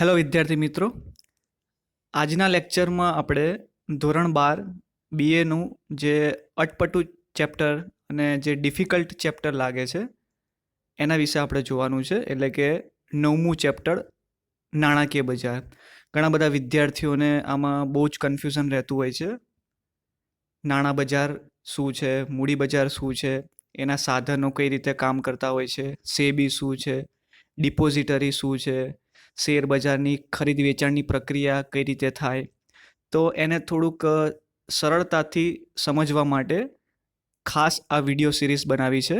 Hello વિદ્યાર્થી મિત્રો. આજના લેક્ચરમાં આપણે ધોરણ બાર બીએનું જે અટપટું ચેપ્ટર અને જે ડિફિકલ્ટ ચેપ્ટર લાગે છે, એના વિશે આપણે જોવાનું છે. એટલે કે નવમું ચેપ્ટર નાણાકીય બજાર. ઘણા બધા વિદ્યાર્થીઓને આમાં બહુ જ કન્ફ્યુઝન રહેતું હોય છે. નાણાં બજાર શું છે? મૂડી બજાર શું છે? એના સાધનો કઈ રીતે કામ કરતા હોય છે? સેબી શું છે? ડિપોઝિટરી શું છે? શેર બજારની ખરીદ વેચાણની પ્રક્રિયા કઈ રીતે થાય? તો એને થોડુંક સરળતાથી સમજવા માટે ખાસ આ વીડિયો સિરીઝ બનાવી છે.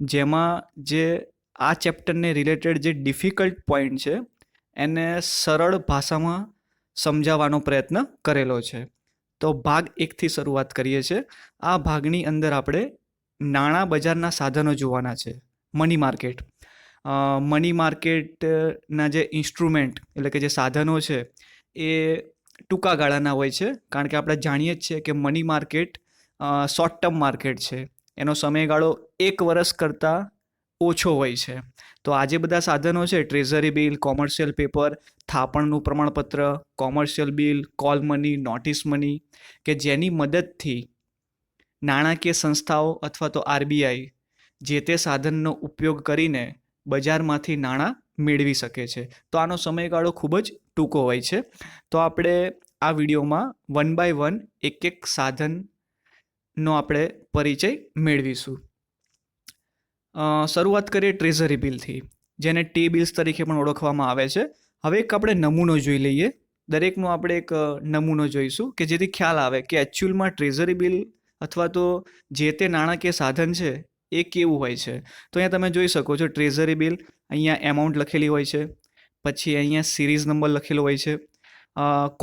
જેમાં જે આ ચેપ્ટરને રિલેટેડ જે ડિફિકલ્ટ પોઈન્ટ છે, એને સરળ ભાષામાં સમજાવવાનો પ્રયત્ન કરેલો છે. તો ભાગ એકથી શરૂઆત કરીએ છીએ. આ ભાગની અંદર આપણે નાણાં બજારના સાધનો જોવાના છે. Money market. મની માર્કેટના જે ઇન્સ્ટ્રુમેન્ટ એટલે કે જે સાધનો છે, એ ટૂંકા ગાળાના હોય છે. કારણ કે આપણે જાણીએ જ છીએ કે money market short term market છે. એનો સમયગાળો એક વર્ષ કરતાં ઓછો હોય છે. તો આ જે બધા સાધનો છે ટ્રેઝરી બિલ કોમર્શિયલ પેપર થાપણનું પ્રમાણપત્ર commercial bill call money notice money કે જેની મદદથી નાણાકીય સંસ્થાઓ અથવા તો આરબીઆઈ જે તે સાધનનો ઉપયોગ કરીને બજારમાંથી નાણાં મેળવી શકે છે. તો આનો સમયગાળો ખૂબ જ ટૂંકો હોય છે. તો આપણે આ વિડીયોમાં વન બાય વન એક એક સાધનનો આપણે પરિચય મેળવીશું. શરૂઆત કરીએ ટ્રેઝરી બિલથી, જેને ટી બિલ્સ તરીકે પણ ઓળખવામાં આવે છે. હવે એક આપણે નમૂનો જોઈ લઈએ. દરેકનો આપણે એક નમૂનો જોઈશું કે જેથી ખ્યાલ આવે કે એકચ્યુઅલમાં ટ્રેઝરી બિલ અથવા તો જે તે નાણાકીય સાધન છે એ કેવું હોય છે? તો અહીંયા તમે જોઈ શકો છો ટ્રેઝરી બિલ અહીંયા એમાઉન્ટ લખેલી હોય છે, પછી અહીંયા સિરીઝ નંબર લખેલો હોય છે.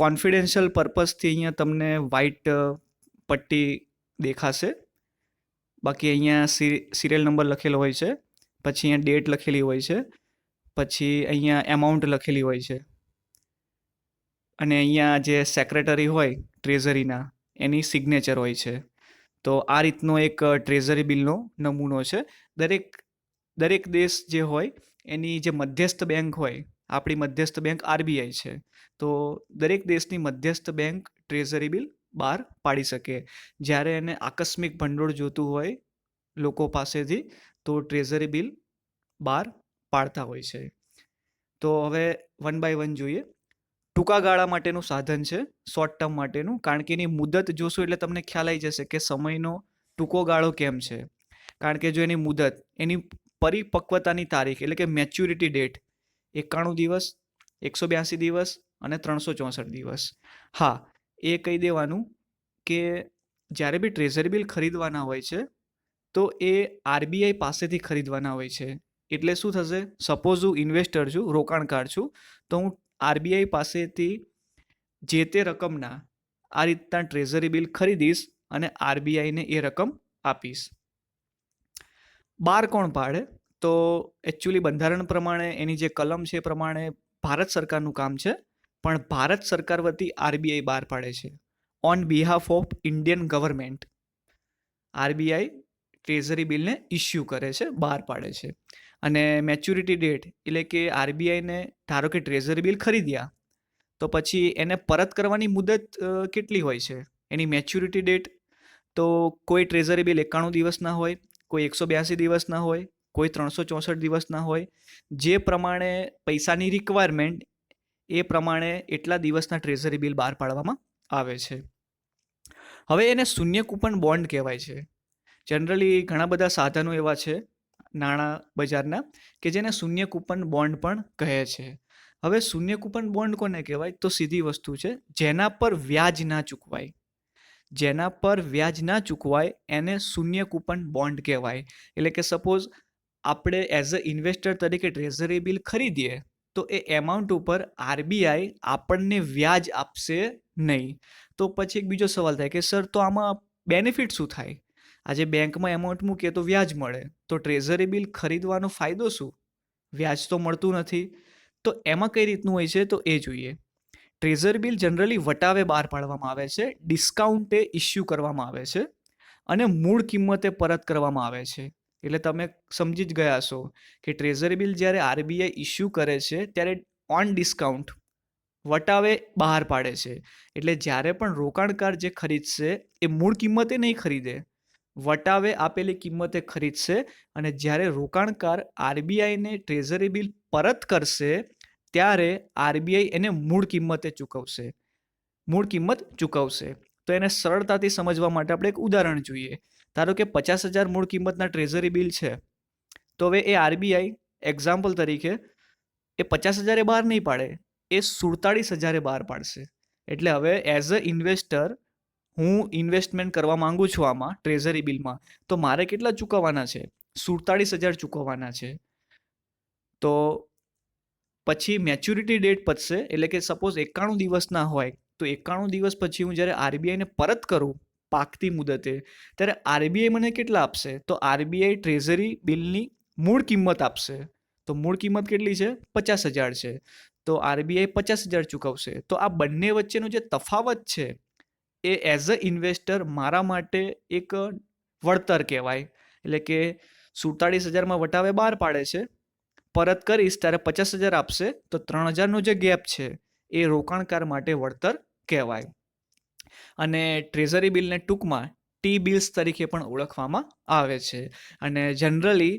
કોન્ફિડેન્શિયલ પર્પઝથી અહીંયા તમને વ્હાઇટ પટ્ટી દેખાશે. બાકી અહીંયા સિરિયલ નંબર લખેલો હોય છે, પછી અહીંયા ડેટ લખેલી હોય છે, પછી અહીંયા એમાઉન્ટ લખેલી હોય છે. અને અહીંયા જે સેક્રેટરી હોય ટ્રેઝરીના એની સિગ્નેચર હોય છે. તો આ રીતનો એક ટ્રેઝરી બિલનો નમૂનો છે. દરેક દરેક દેશ જે હોય, એની જે મધ્યસ્થ બેંક હોય, આપણી મધ્યસ્થ બેંક આરબીઆઈ છે. તો દરેક દેશની મધ્યસ્થ બેંક ટ્રેઝરી બિલ બહાર પાડી શકે. જ્યારે એને આકસ્મિક ભંડોળ જોતું હોય લોકો પાસેથી, તો ટ્રેઝરી બિલ બહાર પાડતા હોય છે. તો હવે વન બાય વન જોઈએ. ટૂંકા ગાળા માટેનું સાધન છે શોર્ટ ટર્મ માટેનું. કારણ કે એની મુદત જોશો એટલે તમને ખ્યાલ આવી જશે કે સમયનો ટૂંકો ગાળો કેમ છે. કારણ કે જો એની મુદત, એની પરિપક્વતાની તારીખ એટલે કે મેચ્યુરિટી ડેટ એકાણું દિવસ, એકસો બ્યાસી દિવસ અને ત્રણસો ચોસઠ દિવસ. હા, એ કહી દેવાનું કે જ્યારે બી ટ્રેઝરી બિલ ખરીદવાના હોય છે, તો એ આરબીઆઈ પાસેથી ખરીદવાના હોય છે. એટલે શું થશે? સપોઝ હું ઇન્વેસ્ટર છું, રોકાણકાર છું, તો હું આરબીઆઈ પાસેથી જે તે રકમના આ રીતના ટ્રેઝરી બિલ ખરીદીશ અને આરબીઆઈને એ રકમ આપીશ. બાર કોણ પાડે તો એકચ્યુઅલી બંધારણ પ્રમાણે, એની જે કલમ છે એ પ્રમાણે ભારત સરકારનું કામ છે, પણ ભારત સરકાર વતી આરબીઆઈ બહાર પાડે છે. On behalf of Indian government RBI treasury બિલને ઇસ્યુ કરે છે, બહાર પાડે છે. અને મેચ્યુરિટી ડેટ એટલે કે આરબીઆઈને ધારો કે ટ્રેઝરી બિલ ખરીદ્યા, તો પછી એને પરત કરવાની મુદત કેટલી હોય છે? એની મેચ્યુરિટી ડેટ તો કોઈ ટ્રેઝરી બિલ એકાણું દિવસના હોય, કોઈ એકસો બ્યાસી દિવસના હોય, કોઈ ત્રણસો ચોસઠ દિવસના હોય, જે પ્રમાણે પૈસાની રિક્વાયરમેન્ટ એ પ્રમાણે એટલા દિવસના ટ્રેઝરી બિલ બહાર પાડવામાં આવે છે. હવે એને શૂન્ય કૂપન બોન્ડ કહેવાય છે. જનરલી ઘણા બધા સાધનો એવા છે નાણાં બજારના, કે જેને શૂન્ય કૂપન બોન્ડ પણ કહે છે. હવે શૂન્ય કૂપન બોન્ડ કોને કહેવાય? તો સીધી વસ્તુ છે, જેના પર વ્યાજ ના ચૂકવાય. જેના પર વ્યાજ ના ચૂકવાય, એને શૂન્ય કૂપન બોન્ડ કહેવાય. એટલે કે સપોઝ આપણે એઝ અ ઇન્વેસ્ટર તરીકે ટ્રેઝરી બિલ ખરીદીએ, તો એ એમાઉન્ટ ઉપર આરબીઆઈ આપણને વ્યાજ આપશે નહીં. તો પછી એક બીજો સવાલ થાય કે, સર, તો આમાં બેનિફિટ શું થાય? આજે બેંકમાં એમાઉન્ટ મૂકીએ તો વ્યાજ મળે. તો ટ્રેઝરી બિલ ખરીદવાનો ફાયદો શું? વ્યાજ તો મળતું નથી. તો એમાં કઈ રીતનું હોય છે? તો એ જોઈએ. ટ્રેઝર બિલ જનરલી વટાવે બહાર પાડવામાં આવે છે. ડિસ્કાઉન્ટે ઇસ્યુ કરવામાં આવે છે. અને મૂળ કિંમતે પરત કરવામાં આવે છે. એટલે તમે સમજી જ ગયા છો કે ટ્રેઝરી બિલ જ્યારે આરબીઆઈ ઇસ્યુ કરે છે, ત્યારે ઓન ડિસ્કાઉન્ટ વટાવે, બહાર પાડે છે. એટલે જ્યારે પણ રોકાણકાર જે ખરીદશે, એ મૂળ કિંમતે નહીં ખરીદે. વટાવે આપેલી કિંમતે ખરીદશે અને જ્યારે રોકાણકાર આરબીઆઈને ટ્રેઝરી બિલ પરત કરશે, ત્યારે આરબીઆઈ એને મૂળ કિંમતે ચૂકવશે. મૂળ કિંમત ચૂકવશે. તો એને સરળતાથી સમજવા માટે આપણે એક ઉદાહરણ જોઈએ. ધારો કે પચાસ હજાર મૂળ કિંમતના ટ્રેઝરી બિલ છે. તો હવે એ આરબીઆઈ એક્ઝામ્પલ તરીકે, એ પચાસ હજારે બહાર નહીં પાડે. એ સુડતાળીસ હજારે બહાર પાડશે. એટલે હવે એઝ અ ઇન્વેસ્ટર હું ઇન્વેસ્ટમેન્ટ કરવા માંગુ છું આમાં ટ્રેઝરી બિલમાં તો મારે કેટલા ચૂકવવાના છે? સુડતાળીસ હજાર ચૂકવવાના છે. તો પછી મેચ્યુરિટી ડેટ પતશે, એટલે કે સપોઝ એકાણું દિવસના હોય, તો એકાણું દિવસ પછી હું જ્યારે આરબીઆઈને પરત કરું, પાકતી મુદતે, ત્યારે આરબીઆઈ મને કેટલા આપશે? તો આરબીઆઈ ટ્રેઝરી બિલની મૂળ કિંમત આપશે. તો મૂળ કિંમત કેટલી છે? પચાસ હજાર છે. તો આરબીઆઈ પચાસ હજાર ચૂકવશે. તો આ બંને વચ્ચેનો જે તફાવત છે એ એઝ અ ઇન્વેસ્ટર મારા માટે એક વળતર કહેવાય. એટલે કે સુડતાળીસ હજારમાં વટાવે બહાર પાડે છે, પરત કરીશ ત્યારે પચાસ હજાર આપશે, તો ત્રણ હજારનો જે ગેપ છે, એ રોકાણકાર માટે વળતર કહેવાય. અને ટ્રેઝરી બિલને ટૂંકમાં ટી બિલ્સ તરીકે પણ ઓળખવામાં આવે છે. અને જનરલી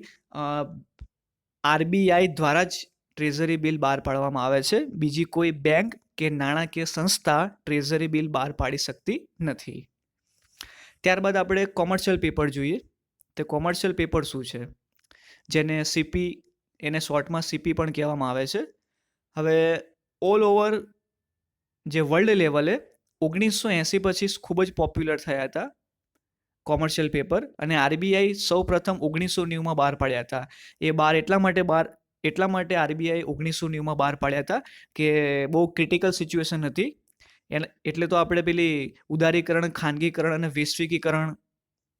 આરબીઆઈ દ્વારા જ ટ્રેઝરી બિલ બહાર પાડવામાં આવે છે. બીજી કોઈ બેંક કે નાણાકીય સંસ્થા ટ્રેઝરી બિલ બહાર પાડી શકતી નથી. ત્યારબાદ આપણે કોમર્શિયલ પેપર જોઈએ. તે કોમર્શિયલ પેપર શું છે? જેને સીપી, એને શોર્ટમાં સીપી પણ કહેવામાં આવે છે. હવે ઓલ ઓવર જે વર્લ્ડ લેવલે ઓગણીસો એંસી પછી ખૂબ જ પોપ્યુલર થયા હતા કોમર્શિયલ પેપર અને આરબીઆઈ સૌ પ્રથમ ઓગણીસો નેવુંમાં બહાર પાડ્યા હતા. એ બહાર એટલા માટે બહાર એટલા માટે આરબીઆઈ ઓગણીસો નેવુંમાં બહાર પાડ્યા હતા કે બહુ ક્રિટિકલ સિચ્યુએશન હતી. એટલે તો આપણે પેલી ઉદારીકરણ, ખાનગીકરણ અને વૈશ્વિકીકરણ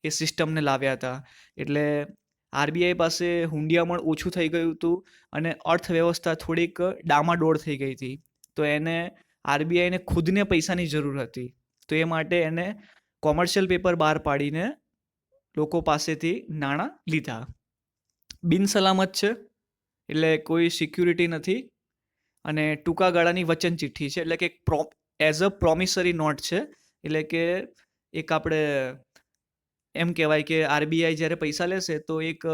એ સિસ્ટમને લાવ્યા હતા. એટલે આરબીઆઈ પાસે હુંડિયામણ ઓછું થઈ ગયું હતું અને અર્થવ્યવસ્થા થોડીક ડામાડોળ થઈ ગઈ હતી. તો એને આરબીઆઈને ખુદને પૈસાની જરૂર હતી. તો એ માટે એને કોમર્શિયલ પેપર બહાર પાડીને લોકો પાસેથી નાણાં લીધા. બિનસલામત છે. એટલે કોઈ સિક્યુરિટી નથી અને ટૂંકા ગાળાની વચન ચિઠ્ઠી છે. એટલે કે pro as a promissory note છે. એટલે કે એક આપણે એમ કહેવાય કે આરબીઆઈ જ્યારે પૈસા લેશે તો એક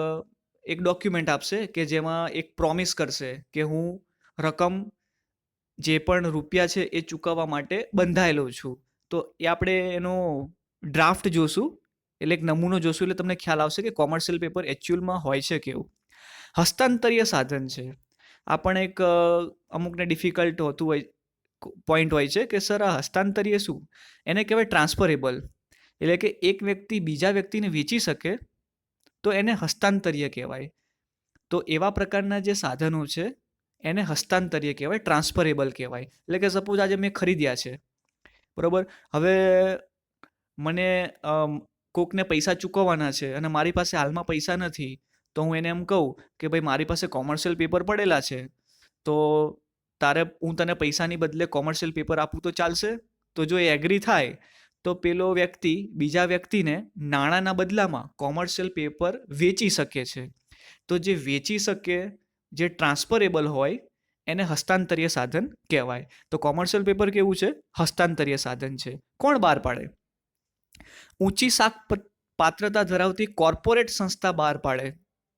એક ડોક્યુમેન્ટ આપશે કે જેમાં એક પ્રોમિસ કરશે કે હું રકમ જે પણ રૂપિયા છે એ ચૂકવવા માટે બંધાયેલો છું. તો એ આપણે એનો ડ્રાફ્ટ જોશું. એટલે એક નમૂનો જોશું. એટલે તમને ખ્યાલ આવશે કે કોમર્શિયલ પેપર એકચ્યુઅલમાં હોય છે કેવું હસ્તાંતરીય સાધન છે. આ પણ એક અમુકને ડિફિકલ્ટ હોતું હોય પોઈન્ટ હોય છે કે, સર, આ હસ્તાંતરીય શું? એને કહેવાય ટ્રાન્સફરેબલ એટલે કે એક વ્યક્તિ બીજા વ્યક્તિને વેચી શકે, તો એને હસ્તાંતરીય કહેવાય. તો એવા પ્રકારના જે સાધનો છે, એને હસ્તાંતરીય કહેવાય ટ્રાન્સફરેબલ કહેવાય. એટલે કે સપોઝ આજે મેં ખરીદ્યા છે, બરાબર? હવે મને કોકને પૈસા ચૂકવવાના છે અને મારી પાસે હાલમાં પૈસા નથી તો હું એને એમ કહું કે, ભાઈ, મારી પાસે કોમર્શિયલ પેપર પડેલા છે, તો તારે, હું તને પૈસાની બદલે કોમર્શિયલ પેપર આપું તો ચાલશે? તો જો એ એગ્રી થાય, તો પેલો વ્યક્તિ, બીજા વ્યક્તિને નાણાંના બદલામાં કોમર્શિયલ પેપર વેચી શકે છે. તો જે વેચી શકે, જે ટ્રાન્સફરેબલ હોય, એને હસ્તાંતરીય સાધન કહેવાય. તો કોમર્શિયલ પેપર કેવું છે? હસ્તાંતરીય સાધન છે. કોણ બહાર પાડે? ઊંચી શાક પાત્રતા ધરાવતી કોર્પોરેટ સંસ્થા બહાર પાડે.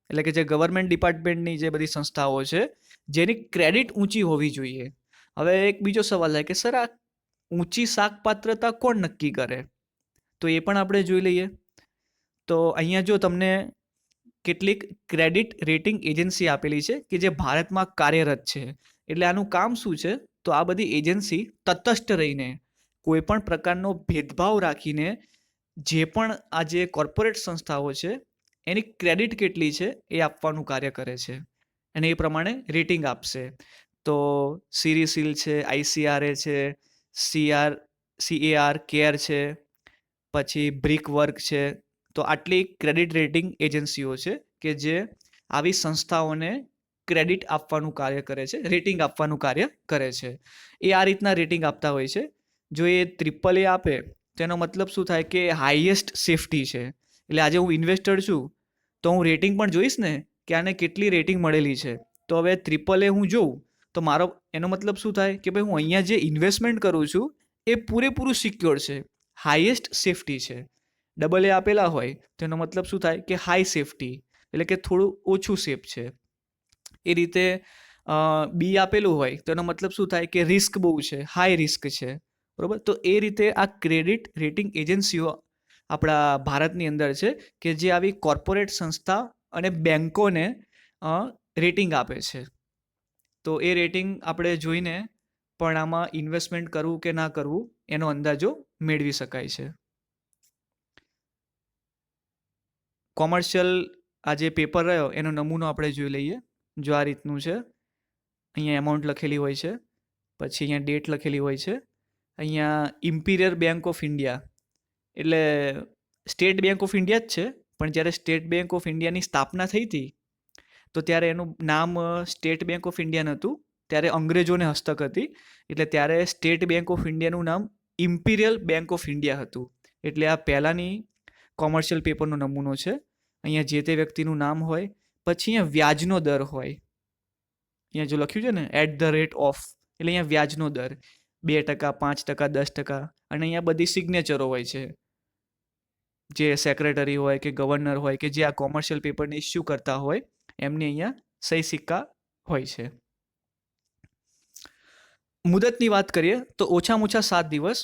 એટલે કે જે ગવર્મેન્ટ ડિપાર્ટમેન્ટની જે બધી સંસ્થાઓ છે, જેની ક્રેડિટ ઊંચી હોવી જોઈએ. હવે એક બીજો સવાલ થાય કે, સર, આ ઊંચી શાક પાત્રતા કોણ નક્કી કરે? તો એ પણ આપણે જોઈ લઈએ. તો અહીંયા જો તમને કેટલીક ક્રેડિટ રેટિંગ એજન્સી આપેલી છે કે જે ભારતમાં કાર્યરત છે. એટલે આનું કામ શું છે? તો આ બધી એજન્સી તટસ્થ રહીને કોઈપણ પ્રકારનો ભેદભાવ રાખીને જે પણ આ જે કોર્પોરેટ સંસ્થાઓ છે એની ક્રેડિટ કેટલી છે એ આપવાનું કાર્ય કરે છે. અને એ પ્રમાણે રેટિંગ આપશે. તો સિરિસિલ છે આઈસીઆરએ છે સીઆર સીએઆર કેર છે, પછી બ્રિક વર્ક છે. તો આટલી ક્રેડિટ રેટિંગ એજન્સીઓ છે કે જે આવી સંસ્થાઓને ક્રેડિટ આપવાનું કાર્ય કરે છે, રેટિંગ આપવાનું કાર્ય કરે છે. એ આ રીતના રેટિંગ આપતા હોય છે. જો એ ટ્રિપલ એ આપે તેનો મતલબ શું થાય કે હાઈએસ્ટ સેફટી છે. એટલે આજે હું ઇન્વેસ્ટર છું, તો હું રેટિંગ પણ જોઈશ ને, કે આને કેટલી રેટિંગ મળેલી છે. તો હવે ટ્રિપલ એ હું જોઉં, તો મારો એનો મતલબ શું થાય? કે ભાઈ હું અહીંયા જે ઇન્વેસ્ટમેન્ટ કરું છું, એ પૂરેપૂરું સિક્યોર છે હાઈએસ્ટ સેફટી છે. ડબલ એ આપેલા હોય, તો એનો મતલબ શું થાય? કે હાઈ સેફટી એટલે કે થોડું ઓછું સેફ છે. એ રીતે બી આપેલું હોય, તો એનો મતલબ શું થાય? કે રિસ્ક બહુ છે હાઈ રિસ્ક છે. બરાબર? તો એ રીતે આ ક્રેડિટ રેટિંગ એજન્સીઓ આપણા ભારતની અંદર છે કે જે આવી કોર્પોરેટ સંસ્થા અને બેન્કોને રેટિંગ આપે છે. તો એ રેટિંગ આપણે જોઈને પણ આમાં ઇન્વેસ્ટમેન્ટ કરવું કે ના કરવું એનો અંદાજો મેળવી શકાય છે. કોમર્શિયલ આ જે પેપર રહ્યો એનો નમૂનો આપણે જોઈ લઈએ. જો આ રીતનું છે. અહીંયા એમાઉન્ટ લખેલી હોય છે. પછી અહીંયા ડેટ લખેલી હોય છે. અહીંયા ઇમ્પિરિયર બેંક ઓફ ઇન્ડિયા એટલે સ્ટેટ બેંક ઓફ ઇન્ડિયા જ છે. પણ જ્યારે સ્ટેટ બેંક ઓફ ઇન્ડિયાની સ્થાપના થઈ હતી, તો ત્યારે એનું નામ સ્ટેટ બેંક ઓફ ઇન્ડિયા નહોતું ત્યારે અંગ્રેજોને હસ્તક હતી. એટલે ત્યારે સ્ટેટ બેંક ઓફ ઇન્ડિયાનું નામ ઇમ્પિરિયલ બેંક ઓફ ઇન્ડિયા હતું. એટલે આ પહેલાંની કોમર્શિયલ પેપરનો નમૂનો છે. અહીંયા જે તે વ્યક્તિનું નામ હોય, પછી અહીંયા વ્યાજનો દર હોય. અહીંયા જો લખ્યું છે ને એટ ધ રેટ ઓફ એટલે અહીંયા વ્યાજનો દર. બે ટકા, પાંચ ટકા, દસ ટકા, અને અહીંયા બધી સિગ્નેચરો હોય છે. જે સેક્રેટરી હોય કે ગવર્નર હોય કે જે આ કોમર્શિયલ પેપરને ઇસ્યુ કરતા હોય, એમની અહીંયા સહી સિક્કા હોય છે. મુદતની વાત કરીએ તો ઓછામાં ઓછા સાત દિવસ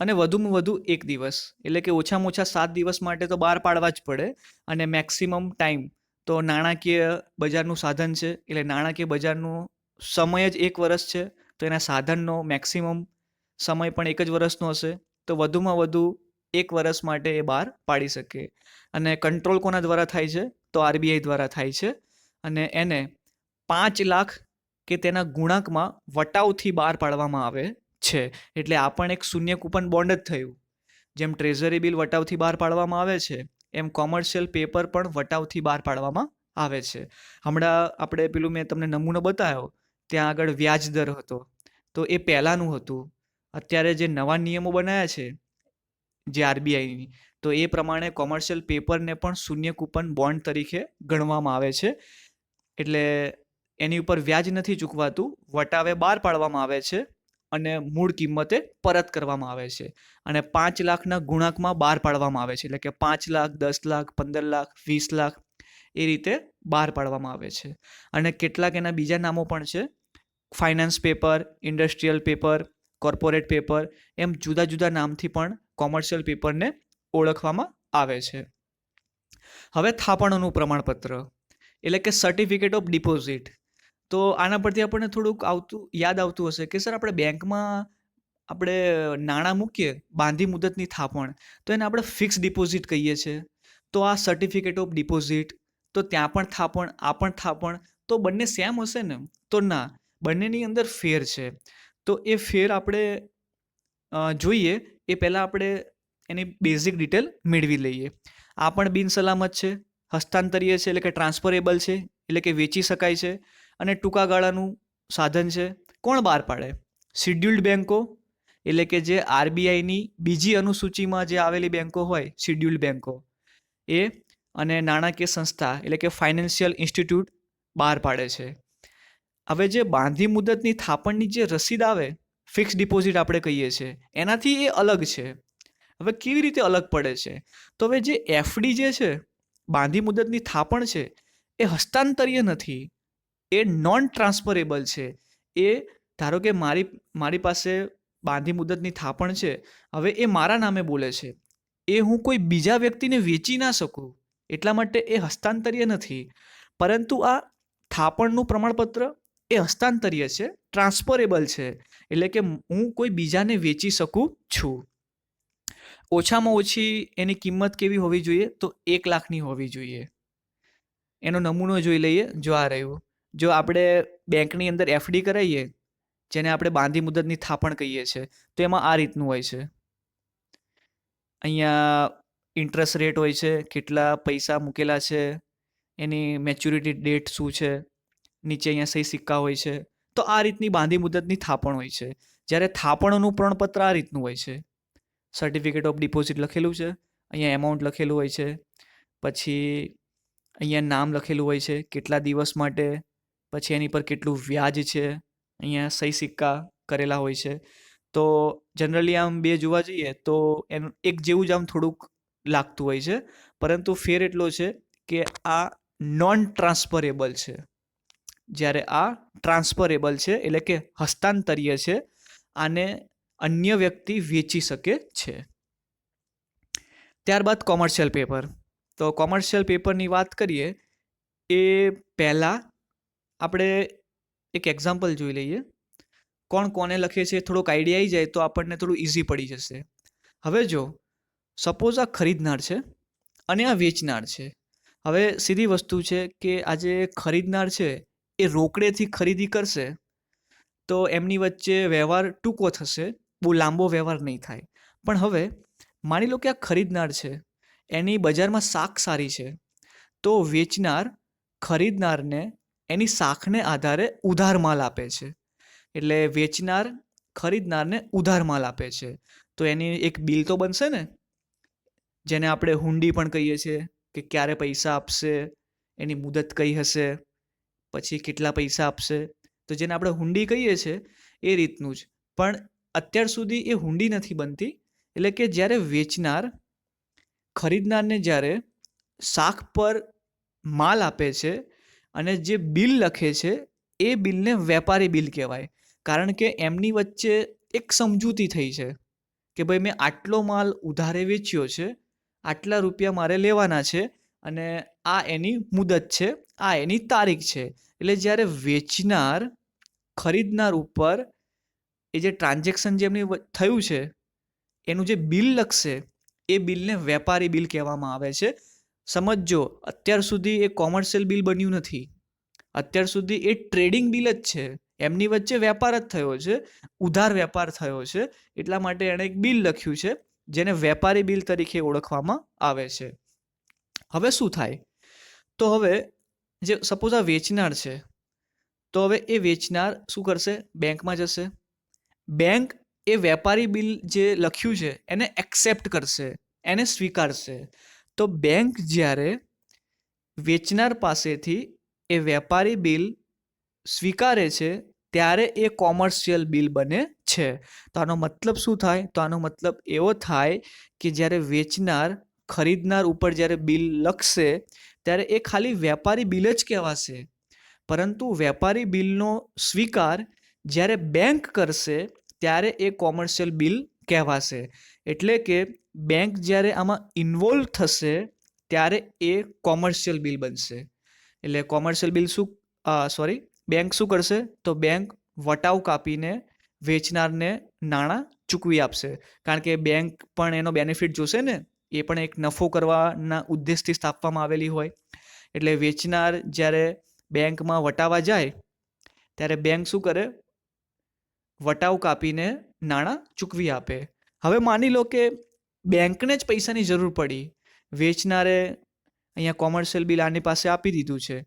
અને વધુમાં વધુ એક દિવસ. એટલે કે ઓછામાં ઓછા સાત દિવસ માટે તો બહાર પાડવા જ પડે અને મેક્સિમમ ટાઈમ તો નાણાકીય બજારનું સાધન છે. એટલે નાણાકીય બજારનું સમય જ એક વર્ષ છે. તો એના સાધનનો મેક્સિમમ સમય પણ એક જ વર્ષનો હશે. તો વધુમાં વધુ એક વર્ષ માટે એ બહાર પાડી શકે. અને કંટ્રોલ કોના દ્વારા થાય છે? તો આરબીઆઈ દ્વારા થાય છે. અને એને પાંચ લાખ કે તેના ગુણાંકમાં વટાવથી બહાર પાડવામાં આવે છે. એટલે આ પણ એક શૂન્ય કૂપન બોન્ડ જ થયું. જેમ ટ્રેઝરી બિલ વટાવથી બહાર પાડવામાં આવે છે, એમ કોમર્શિયલ પેપર પણ વટાવથી બહાર પાડવામાં આવે છે. હમણાં આપણે પેલું મેં તમને નમૂનો બતાવ્યો, ત્યાં આગળ વ્યાજ દર હતો. તો એ પહેલાંનું હતું. અત્યારે જે નવા નિયમો બનાવ્યા છે જે આરબીઆઈની. તો એ પ્રમાણે કોમર્શિયલ પેપરને પણ શૂન્ય કૂપન બોન્ડ તરીકે ગણવામાં આવે છે. એટલે એની ઉપર વ્યાજ નથી ચૂકવાતું, વટાવે બહાર પાડવામાં આવે છે અને મૂળ કિંમતે પરત કરવામાં આવે છે. અને પાંચ લાખના ગુણાંકમાં બહાર પાડવામાં આવે છે. એટલે કે પાંચ લાખ, દસ લાખ, પંદર લાખ, વીસ લાખ એ રીતે બહાર પાડવામાં આવે છે. અને કેટલાક એના બીજા નામો પણ છે. Finance paper, industrial paper, corporate paper એમ જુદા જુદા નામથી પણ કોમર્શિયલ પેપરને ઓળખવામાં આવે છે. હવે થાપણોનું પ્રમાણપત્ર, એટલે કે સર્ટિફિકેટ ઓફ ડિપોઝિટ તો આના પરથી આપણને થોડુંક આવતું, યાદ આવતું હશે કે સર આપણે બેંકમાં આપણે નાણાં મૂકીએ, બાંધી મુદતની થાપણ, તો એને આપણે ફિક્સ ડિપોઝિટ કહીએ છીએ તો આ સર્ટિફિકેટ ઓફ ડિપોઝિટ તો ત્યાં પણ થાપણ, આ પણ થાપણ, તો બંને સેમ હશે ને? તો ના, બંનેની અંદર ફેર છે. તો એ ફેર આપણે જોઈએ એ પહેલાં આપણે એની બેઝિક ડિટેલ મેળવી લઈએ. આ પણ બિનસલામત છે, હસ્તાંતરીય છે એટલે કે ટ્રાન્સફરેબલ છે, એટલે કે વેચી શકાય છે અને ટૂંકા ગાળાનું સાધન છે, કોણ બહાર પાડે? શિડ્યુલ્ડ બેન્કો એટલે કે જે આરબીઆઈની બીજી અનુસૂચિમાં જે આવેલી બેન્કો હોય શિડ્યુલ્ડ બેન્કો એ અને નાણાકીય સંસ્થા, એટલે કે ફાઇનાન્શિયલ ઇન્સ્ટિટ્યૂટ બહાર પાડે છે. હવે જે બાંધી મુદતની થાપણની જે રસીદ આવે ફિક્સ ડિપોઝિટ આપણે કહીએ છીએ, એનાથી એ અલગ છે. હવે કેવી રીતે અલગ પડે છે? તો હવે જે એફડી જે છે, બાંધી મુદતની થાપણ છે, એ હસ્તાંતરીય નથી. એ નોન ટ્રાન્સફરેબલ છે. એ ધારો કે મારી મારી પાસે બાંધી મુદતની થાપણ છે, હવે એ મારા નામે બોલે છે. એ હું કોઈ બીજા વ્યક્તિને વેચી ના શકું, એટલા માટે એ હસ્તાંતરીય નથી. પરંતુ આ થાપણનું પ્રમાણપત્ર એ હસ્તાંતરીય છે ટ્રાન્સફરેબલ છે, એટલે કે હું કોઈ બીજાને વેચી શકું છું. ઓછામાં ઓછી એની કિંમત કેવી હોવી જોઈએ? તો એક લાખની હોવી જોઈએ. એનો નમૂનો જોઈ લઈએ, જો આ રહ્યું. જો આપણે બેંકની અંદર એફડી કરાવીએ જેને આપણે બાંધી મુદતની થાપણ કહીએ છીએ તો એમાં આ રીતનું હોય છે. અહીંયા ઇન્ટરેસ્ટ રેટ હોય છે, કેટલા પૈસા મૂકેલા છે, એની મેચ્યુરિટી ડેટ શું છે નીચે અહીંયા સહી સિક્કા હોય છે, તો આ રીતની બાંધી મુદતની થાપણ હોય છે. જ્યારે થાપણોનું પ્રમાણપત્ર આ રીતનું હોય છે. સર્ટિફિકેટ ઓફ ડિપોઝિટ લખેલું છે, અહીંયા એમાઉન્ટ લખેલું હોય છે, પછી અહીંયા નામ લખેલું હોય છે, કેટલા દિવસ માટે, પછી એની પર કેટલું વ્યાજ છે, અહીંયા સહી સિક્કા કરેલા હોય છે. તો જનરલી આમ બે જોવા જઈએ, તો એનું એક જેવું જ આમ થોડુંક લાગતું હોય છે, પરંતુ ફેર એટલો છે કે આ નોન ટ્રાન્સફરેબલ છે. જ્યારે આ ટ્રાન્સફરેબલ છે, એટલે કે હસ્તાંતરીય છે, આને અન્ય વ્યક્તિ વેચી શકે છે. ત્યારબાદ કોમર્શિયલ પેપર તો કોમર્શિયલ પેપરની વાત કરીએ, એ પહેલાં આપણે એક એક્ઝામ્પલ જોઈ લઈએ. કોણ કોને લખે છે, થોડોક આઈડિયા આવી જાય તો આપણને થોડું ઇઝી પડી જશે. હવે જો સપોઝ આ ખરીદનાર છે અને આ વેચનાર છે. હવે સીધી વસ્તુ છે કે આ જે ખરીદનાર છે એ રોકડેથી ખરીદી કરશે, તો એમની વચ્ચે વ્યવહાર ટૂંકો થશે, બહુ લાંબો વ્યવહાર નહીં થાય. પણ હવે માની લો કે આ ખરીદનાર છે, એની બજારમાં શાક સારી છે, તો વેચનાર ખરીદનારને એની શાખને આધારે ઉધાર માલ આપે છે. એટલે વેચનાર ખરીદનારને ઉધાર માલ આપે છે. તો એની એક બિલ તો બનશે ને, જેને આપણે હુંડી પણ કહીએ છીએ કે ક્યારે પૈસા આપશે, એની મુદત કઈ હશે? પછી કેટલા પૈસા આપશે? તો જેને આપણે હુંડી કહીએ છીએ, એ રીતનું જ. પણ અત્યાર સુધી એ હુંડી નથી બનતી, એટલે કે જ્યારે વેચનાર ખરીદનારને જ્યારે શાક પર માલ આપે છે અને જે બિલ લખે છે, એ બિલને વેપારી બિલ કહેવાય. કારણ કે એમની વચ્ચે એક સમજૂતી થઈ છે કે ભાઈ, મેં આટલો માલ ઉધારે વેચ્યો છે, આટલા રૂપિયા મારે લેવાના છે અને આ એની મુદત છે, આ એની તારીખ છે. એટલે જ્યારે વેચનાર, ખરીદનાર ઉપર એ જે ટ્રાન્ઝેક્શન જે એમની થયું છે, એનું જે બિલ લખશે, એ બિલને વેપારી બિલ કહેવામાં આવે છે. સમજજો, અત્યાર સુધી એ કોમર્શિયલ બિલ બન્યું નથી. અત્યાર સુધી એ ટ્રેડિંગ બિલ જ છે. એમની વચ્ચે વેપાર જ થયો છે, ઉધાર વેપાર થયો છે, એટલા માટે એણે એક બિલ લખ્યું છે, જેને વેપારી બિલ તરીકે ઓળખવામાં આવે છે. હવે શું થાય? તો હવે જે સપોઝ આ વેચનાર છે, તો હવે એ વેચનાર શું કરશે? બેંકમાં જશે. બેંક એ વેપારી બિલ જે લખ્યું છે, એને એક્સેપ્ટ કરશે, એને સ્વીકારશે. તો બેંક જ્યારે વેચનાર પાસેથી એ વેપારી બિલ સ્વીકારે છે, ત્યારે એ કોમર્શિયલ બિલ બને છે. તો આનો મતલબ શું થાય? તો આનો મતલબ એવો થાય કે જ્યારે વેચનાર, ખરીદનાર ઉપર જ્યારે બિલ લખશે ત્યારે એ ખાલી વેપારી બિલ જ કહેવાશે. પરંતુ વેપારી બિલનો સ્વીકાર જ્યારે બેંક કરશે, ત્યારે એ કોમર્શિયલ બિલ કહેવાશે. એટલે કે બેંક જ્યારે આમાં ઇન્વોલ્વ થશે, ત્યારે એ કોમર્શિયલ બિલ બનશે. એટલે કોમર્શિયલ બિલ શું સોરી, બેંક શું કરશે? તો બેંક વટાવ કાપીને વેચનારને નાણાં ચૂકવી આપશે. કારણ કે બેંક પણ એનો બેનિફિટ જોશે ને? એ પણ એક નફો કરવાના ઉદ્દેશથી સ્થાપવામાં આવેલી હોય. એટલે વેચનાર જ્યારે બેંકમાં વટાવા જાય, ત્યારે બેંક શું કરે? વટાવ કાપીને નાણાં ચૂકવી આપે. હવે માની લો કે બેંકને જ પૈસાની જરૂર પડી. વેચનારે અહીંયા કોમર્શિયલ બિલ આની પાસે આપી દીધું છે.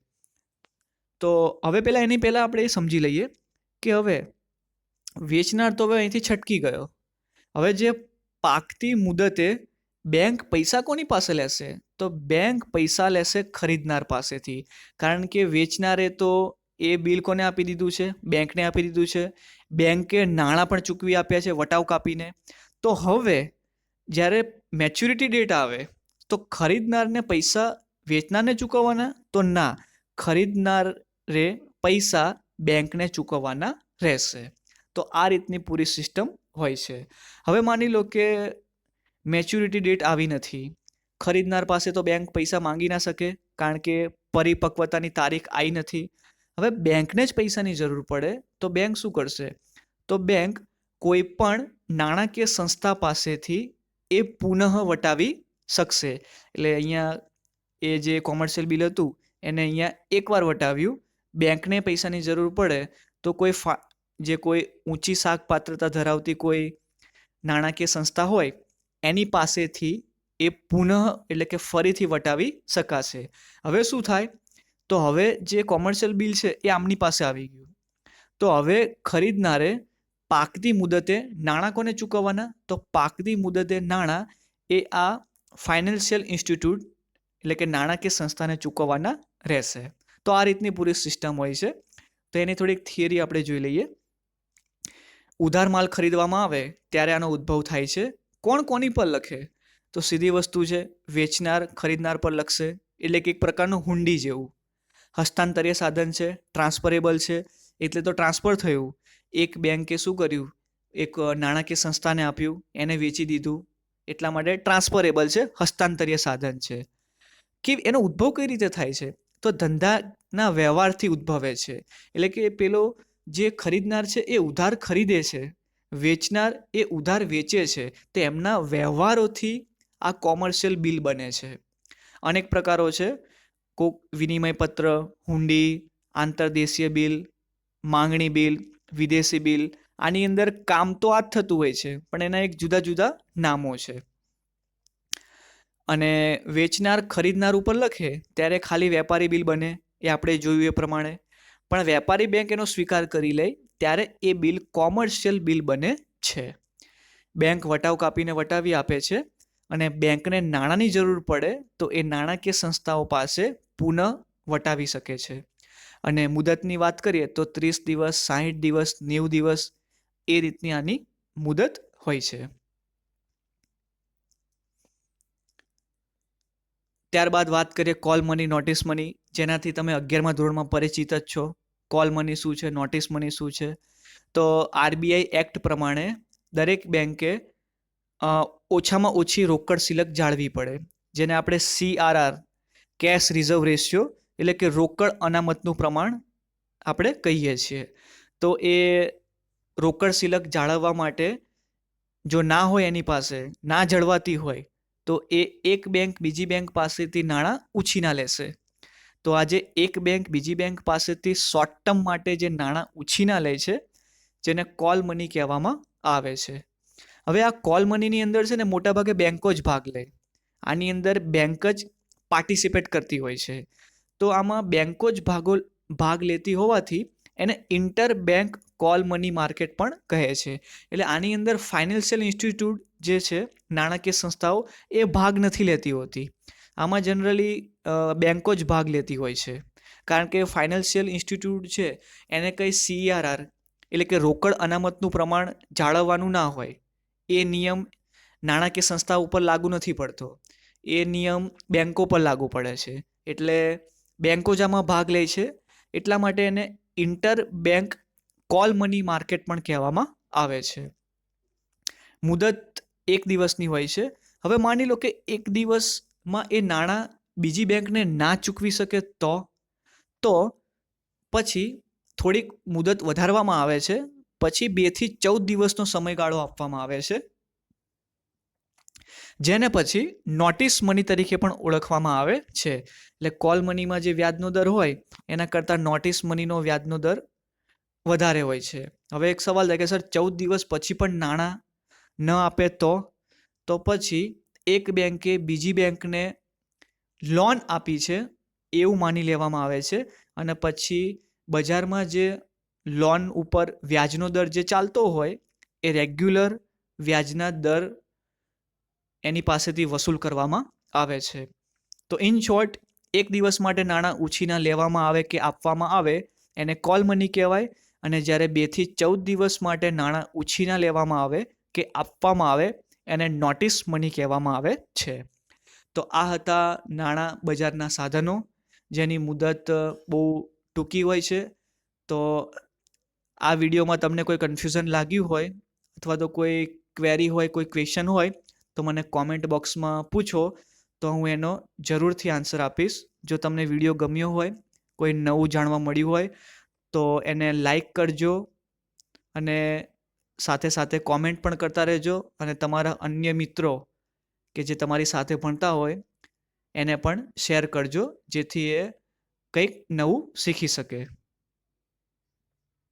તો હવે પહેલાં એની પહેલાં આપણે એ સમજી લઈએ કે હવે વેચનાર તો હવે અહીંથી છટકી ગયો. હવે જે પાકતી મુદતે બેંક પૈસા કોની પાસે લેશે? તો બેંક પૈસા લેશે ખરીદનાર પાસેથી. કારણ કે વેચનારે તો એ બિલ કોને આપી દીધું છે? બેંકને આપી દીધું છે. બેંકે નાણાં પણ ચૂકવી આપ્યા છે, વટાવ કાપીને. તો હવે જ્યારે મેચ્યુરિટી ડેટ આવે, તો ખરીદનારને પૈસા વેચનારને ચૂકવવાના? તો ના, ખરીદનારે પૈસા બેંકને ચૂકવવાના રહેશે. તો આ રીતની પૂરી સિસ્ટમ હોય છે. હવે માની લો કે મેચ્યુરિટી ડેટ આવી નથી. ખરીદનાર પાસે તો બેંક પૈસા માંગી ના શકે, કારણ કે પરિપક્વતાની તારીખ આવી નથી. હવે બેંકને જ પૈસાની જરૂર પડે, તો બેંક શું કરશે? તો બેંક કોઈ પણ નાણાકીય સંસ્થા પાસેથી એ પુનઃ વટાવી શકશે. એટલે અહીંયા એ જે કોમર્શિયલ બિલ હતું, એને અહીંયા એકવાર વટાવ્યું. બેંકને પૈસાની જરૂર પડે, તો કોઈ ફા, જે કોઈ ઊંચી શાક પાત્રતા ધરાવતી કોઈ નાણાકીય સંસ્થા હોય એની પાસેથી એ પુનઃ એટલે કે ફરીથી વટાવી શકાશે. હવે શું થાય? તો હવે જે કોમર્શિયલ બિલ છે એ આમની પાસે આવી ગયું. તો હવે ખરીદનારે પાકતી મુદતે નાણાં કોને ચૂકવવાના? તો પાકતી મુદતે નાણાં એ આ ફાઇનાન્શિયલ ઇન્સ્ટિટ્યૂટ એટલે કે નાણાકીય સંસ્થાને ચૂકવવાના રહેશે. તો આ રીતની પૂરી સિસ્ટમ હોય છે. તો એની થોડીક થિયરી આપણે જોઈ લઈએ. ઉધાર માલ ખરીદવામાં આવે ત્યારે આનો ઉદ્ભવ થાય છે. કોણ કોની પર લખે? તો સીધી વસ્તુ છે, વેચનાર, ખરીદનાર પર લખશે. એટલે કે એક પ્રકારનું હુંડી જેવું. હસ્તાંતરીય સાધન છે ટ્રાન્સફરેબલ છે. એટલે તો ટ્રાન્સફર થયું. એક બેંકે શું કર્યું? એક નાણાકીય સંસ્થાને આપ્યું. એને વેચી દીધું. એટલા માટે ટ્રાન્સફરેબલ છે હસ્તાંતરીય સાધન છે. કે એનો ઉદ્ભવ કઈ રીતે થાય છે? તો ધંધાના વ્યવહારથી ઉદ્ભવે છે. એટલે કે પેલો જે ખરીદનાર છે, એ ઉધાર ખરીદે છે. વેચનાર એ ઉધાર વેચે છે. તો એમના વ્યવહારોથી આ કોમર્શિયલ બિલ બને છે. અનેક પ્રકારો છે. કોક વિનિમય પત્ર હુંડી, આંતરદેશીય બિલ, માંગણી બિલ, વિદેશી બિલ, આની અંદર કામ તો આ જ થતું હોય છે, પણ એના એક જુદા જુદા નામો છે. અને વેચનાર ખરીદનાર ઉપર લખે, ત્યારે ખાલી વેપારી બિલ બને, એ આપણે જોયું એ પ્રમાણે. પણ વેપારી બેંક એનો સ્વીકાર કરી લે ત્યારે એ બિલ કોમર્શિયલ બિલ બને છે. બેંક વટાવ કાપીને વટાવી આપે છે અને બેંકને નાણાંની જરૂર પડે તો એ નાણાકીય સંસ્થાઓ પાસે પુનઃ વટાવી શકે છે. અને મુદતની વાત કરીએ તો ત્રીસ દિવસ, સાહીઠ દિવસ, નેવું દિવસ એ રીતની આની મુદત હોય છે. ત્યારબાદ વાત કરીએ કોલ મની, નોટિસ મની, જેનાથી તમે અગિયારમા ધોરણમાં પરિચિત જ છો. કોલ મની શું છે, નોટિસ મની શું છે, તો આરબીઆઈ એક્ટ પ્રમાણે દરેક બેંકે ઓછામાં ઓછી રોકડ સિલક જાળવી પડે, જેને આપણે સીઆરઆર, કેશ રિઝર્વ રેશિયો, એટલે કે રોકડ અનામતનું પ્રમાણ આપણે કહીએ છીએ. તો એ રોકડ સિલક જાળવવા માટે જો ના હોય એની પાસે, ના જળવાતી હોય, તો એ એક બેંક બીજી બેંક પાસેથી નાણાં ઉછીના લેશે. તો આજે એક બેંક બીજી બેંક પાસેથી શોર્ટ ટર્મ માટે જે નાણાં ઉછીના લે છે, જેને કોલ મની કહેવામાં આવે છે. હવે આ કોલ મનીની અંદર છે ને મોટાભાગે બેંકો જ ભાગ લે. આની અંદર બેંક જ પાર્ટિસિપેટ કરતી હોય છે. તો આમાં બેંકો જ ભાગો, ભાગ લેતી હોવાથી એને inter bank call money market પણ કહે છે. એટલે આની અંદર ફાઇનાન્શિયલ ઇન્સ્ટિટ્યૂટ જે છે, નાણાકીય સંસ્થાઓ એ ભાગ નથી લેતી હોતી. આમાં જનરલી બેન્કો જ ભાગ લેતી હોય છે. કારણ કે ફાઇનાન્શિયલ ઇન્સ્ટિટ્યૂટ છે, એને કંઈ સીઆરઆર એટલે કે રોકડ અનામતનું પ્રમાણ જાળવવાનું ના હોય. એ નિયમ નાણાકીય સંસ્થા ઉપર લાગુ નથી પડતો. એ નિયમ બેન્કો પર લાગુ પડે છે. એટલે બેન્કો જ આમાં ભાગ લે છે. એટલા માટે એને inter bank call money market પણ કહેવામાં આવે છે. મુદત એક દિવસની હોય છે. હવે માની લો કે એક દિવસમાં એ નાણાં બીજી બેંકને ના ચૂકવી શકે તો? તો પછી થોડીક મુદત વધારવામાં આવે છે. પછી બેથી ચૌદ દિવસનો સમયગાળો આપવામાં આવે છે. જેને પછી નોટિસ મની તરીકે પણ ઓળખવામાં આવે છે. એટલે કોલ મનીમાં જે વ્યાજનો દર હોય, એના કરતાં નોટિસ મનીનો વ્યાજનો દર વધારે હોય છે. હવે એક સવાલ થાય કે, સર, ચૌદ દિવસ પછી પણ નાણાં ન આપે તો? તો પછી એક બેંકે બીજી બેંકને લોન આપી છે, એવું માની લેવામાં આવે છે. અને પછી બજારમાં જે લોન ઉપર વ્યાજનો દર જે ચાલતો હોય, એ રેગ્યુલર વ્યાજના દર એની પાસેથી વસૂલ કરવામાં આવે છે. તો ઇન શોર્ટ, એક દિવસ માટે નાણાં ઉછીના લેવામાં આવે કે આપવામાં આવે, એને કોલ મની કહેવાય. અને જ્યારે બેથી ચૌદ દિવસ માટે નાણાં ઉછીના લેવામાં આવે કે આપવામાં આવે એને નોટિસ મની કહેવામાં આવે છે. તો આ હતા નાણાં બજારના સાધનો, જેની મુદત બહુ ટૂંકી હોય છે. તો આ વિડીયોમાં તમને કોઈ કન્ફ્યુઝન લાગ્યું હોય અથવા તો કોઈ ક્વેરી હોય, કોઈ ક્વેશ્ચન હોય, તો મને કોમેન્ટ બોક્સમાં પૂછો. તો હું એનો જરૂરથી આન્સર આપીશ. જો તમને વીડિયો ગમ્યો હોય, કોઈ નવું જાણવા મળ્યું હોય, તો એને લાઈક કરજો અને સાથે સાથે કોમેન્ટ પણ કરતા રહેજો અને તમારા અન્ય મિત્રો કે જે તમારી સાથે ભણતા હોય, એને પણ શેર કરજો, જેથી એ કંઈક નવું શીખી શકે.